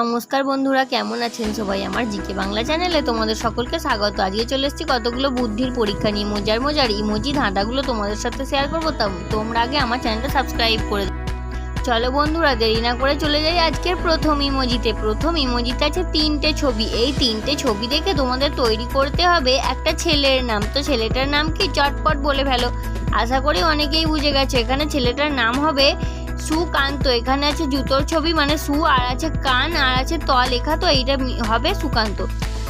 নমস্কার বন্ধুরা, কেমন আছেন সবাই? আমার জিকে বাংলা চ্যানেলে তোমাদের সকলকে স্বাগত। আজকে চলে এসেছি কতগুলো বুদ্ধির পরীক্ষা নিয়ে, মজার মজার ইমোজি ধাঁধাগুলো তোমাদের সাথে শেয়ার করব। তোমরা আগে আমার চ্যানেলটা সাবস্ক্রাইব করে। চলো বন্ধুরা, দেরি না করে চলে যাই আজকের প্রথম ইমোজিতে প্রথম ইমোজিতে আছে তিনটে ছবি। এই তিনটে ছবি দেখে তোমাদের তৈরি করতে হবে একটা ছেলের নাম। তো ছেলেটার নাম কি? চটপট বলে ফেলো। আশা করি অনেকেই বুঝে গেছে, এখানে ছেলেটার নাম হবে সুকান্ত এখানে আছে জুতোর ছবি মানে সু, আর আছে কান, আর আছে ত লেখা, তো এইটা হবে সুকান্ত।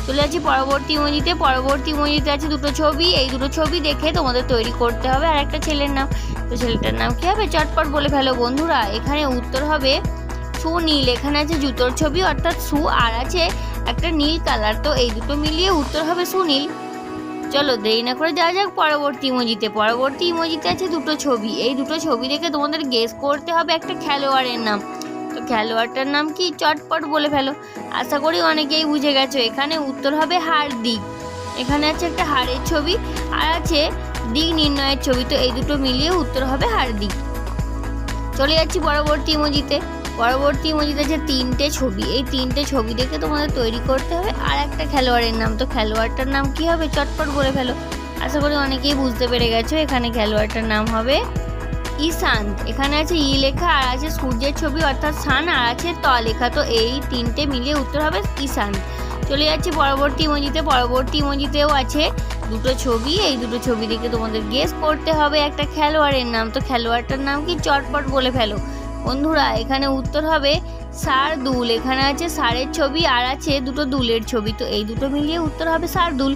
চলে যাচ্ছি পরবর্তী ইমোজিতে পরবর্তী ইমোজিতে আছে দুটো ছবি, এই দুটো ছবি দেখে তোমাদের তৈরি করতে হবে, আর একটা ছেলের নাম, তো ছেলেটার নাম কী হবে? চটপট বলে ফেলো বন্ধুরা, এখানে উত্তর হবে সু নীল, এখানে আছে জুতোর ছবি, অর্থাৎ সু, আর আছে একটা নীল কালার, তো এই দুটো মিলিয়ে উত্তর হবে সুনীল চলো দেরি না করে যাওয়া যাক পরবর্তী ইমোজিতে। পরবর্তী ইমোজিতে আছে দুটো ছবি। এই দুটো ছবি দেখে তোমাদের গেস করতে হবে একটা খেলোয়াড়ের নাম। তো খেলোয়াড়টার নাম কি? চটপট বলে ফেলো। আশা করি অনেকেই বুঝে গেছো। এখানে উত্তর হবে হাড়দিক এখানে আছে একটা হাড়ের ছবি আর আছে দিক নির্ণয়ের ছবি। তো এই দুটো মিলিয়ে উত্তর হবে হাড়দিক চলে যাচ্ছি পরবর্তী ইমোজিতে। পরবর্তী ইমোজিতে আছে তিনটে ছবি। এই তিনটে ছবি দেখে তোমাদের তৈরি করতে হবে। আর একটা খেলোয়াড়ের নাম। তো খেলোয়াড়টার নাম কি হবে? চটপট বলে ফেলো। আশা করি অনেকেই বুঝতে পেরে গেছো, এখানে খেলোয়াড়টার নাম হবে ঈশান্ত। এখানে আছে ই লেখা, আর আছে সূর্যের ছবি, অর্থাৎ সান, আর আছে ত লেখা। তো এই তিনটে মিলিয়ে উত্তর হবে ঈশান্ত। চলে যাচ্ছে পরবর্তী ইমোজিতে পরবর্তী ইমোজিতেও আছে দুটো ছবি। এই দুটো ছবি দেখে তোমাদের গেস করতে হবে একটা খেলোয়াড়ের নাম। তো খেলোয়াড়টার নাম কি? চটপট বলে ফেলো। বন্ধুরা, এখানে উত্তর হবে সার দুল। এখানে আছে সারের ছবি আর আছে দুটো দুলের ছবি। তো এই দুটো মিলিয়ে উত্তর হবে সার দুল।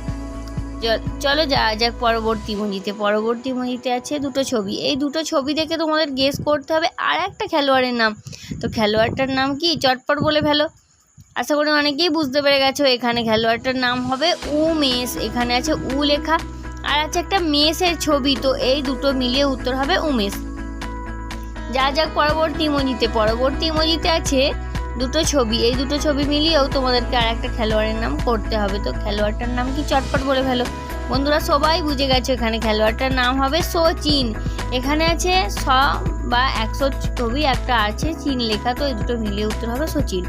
চলো যাওয়া যাক পরবর্তী মঞ্জিতে পরবর্তী মঞ্জিতে আছে দুটো ছবি। এই দুটো ছবি দেখে তোমাদের গেস করতে হবে আর একটা খেলোয়াড়ের নাম। তো খেলোয়াড়টার নাম কি? চটপট বলে ফেলো। আশা করি অনেকেই বুঝতে পেরে গেছো, এখানে খেলোয়াড়টার নাম হবে উমেশ এখানে আছে উ লেখা। আর আছে একটা মেসের ছবি। তো এই দুটো মিলিয়ে উত্তর হবে উমেশ যা যাক পরবর্তী ইমোজিতে পরবর্তী ইমোজিতে আছে দুটো ছবি। এই দুটো ছবি মিলিয়েও তোমাদেরকে আর একটা খেলোয়াড়ের নাম করতে হবে। তো খেলোয়াড়টার নাম কি চটপট বলে ফেলো? বন্ধুরা সবাই বুঝে গেছে এখানে খেলোয়াড়টার নাম হবে সচিন। এখানে আছে স বা একশো ছবি একটা আছে, চীন লেখা, তো এই দুটো মিলিয়ে উত্তর হবে সচিন।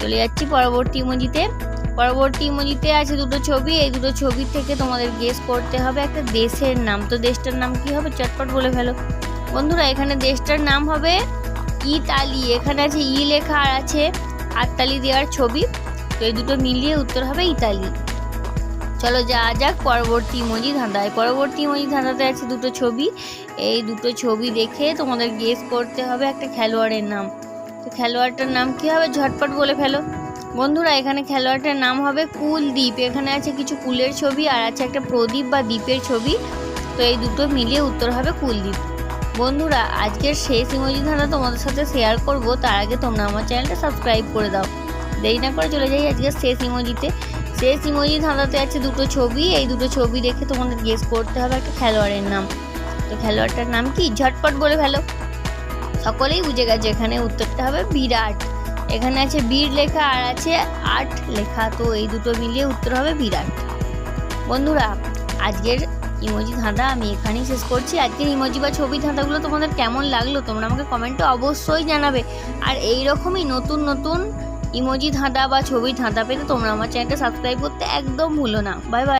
চলে যাচ্ছি পরবর্তী ইমোজিতে। পরবর্তী ইমোজিতে আছে দুটো ছবি। এই দুটো ছবি থেকে তোমাদের গেস করতে হবে একটা দেশের নাম। তো দেশটার নাম কি হবে? চটপট বলে ফেলো। বন্ধুরা, এখানে দেশটার নাম হবে ইতালি। এখানে আছে ই লেখা আর আছে হাততালি দেওয়ার ছবি। তো এই দুটো মিলিয়ে উত্তর হবে ইতালি। চলো যা যাক পরবর্তী ইমোজি ধাঁধায় পরবর্তী ইমোজি ধাঁধাতে আছে দুটো ছবি। এই দুটো ছবি দেখে তোমাদের গেস করতে হবে একটা খেলোয়াড়ের নাম। তো খেলোয়াড়টার নাম কি হবে? ঝটপট বলে ফেলো। বন্ধুরা, এখানে খেলোয়াড়টার নাম হবে কুলদ্বীপ এখানে আছে কিছু কুলের ছবি আর আছে একটা প্রদীপ বা দ্বীপের ছবি। তো এই দুটো মিলিয়ে উত্তর হবে কুলদ্বীপ বন্ধুরা, আজকের শেষ ইমোজি ধাঁধা তোমাদের সাথে শেয়ার করব। তার আগে তোমরা আমার চ্যানেলটা সাবস্ক্রাইব করে দাও। দেরি না করে চলে যাই আজকের শেষ ইমোজিতে শেষ ইমোজি ধাঁধাতে আছে দুটো ছবি। এই দুটো ছবি দেখে তোমাদের গেস করতে হবে একটা খেলোয়াড়ের নাম। তো খেলোয়াড়টার নাম কি? ঝটপট বলে ফেলো। সকলেই বুঝে গেছে, এখানে উত্তরটা হবে বিরাট। এখানে আছে বীর লেখা আর আছে আট লেখা। তো এই দুটো মিলিয়ে উত্তর হবে বিরাট। বন্ধুরা, আজকের ইমোজি ধাঁধা, আমি এখানেই শেষ করছি। আজকের ইমোজি বা ছবি ধাঁধাগুলো তোমাদের কেমন লাগল, তোমরা আমাকে কমেন্টে অবশ্যই জানাবে। আর এই রকমই নতুন নতুন ইমোজি ধাঁধা বা ছবি ধাঁধা পেতে তোমরা আমার চ্যানেলটা সাবস্ক্রাইব করতে একদম ভুলো না। Bye bye.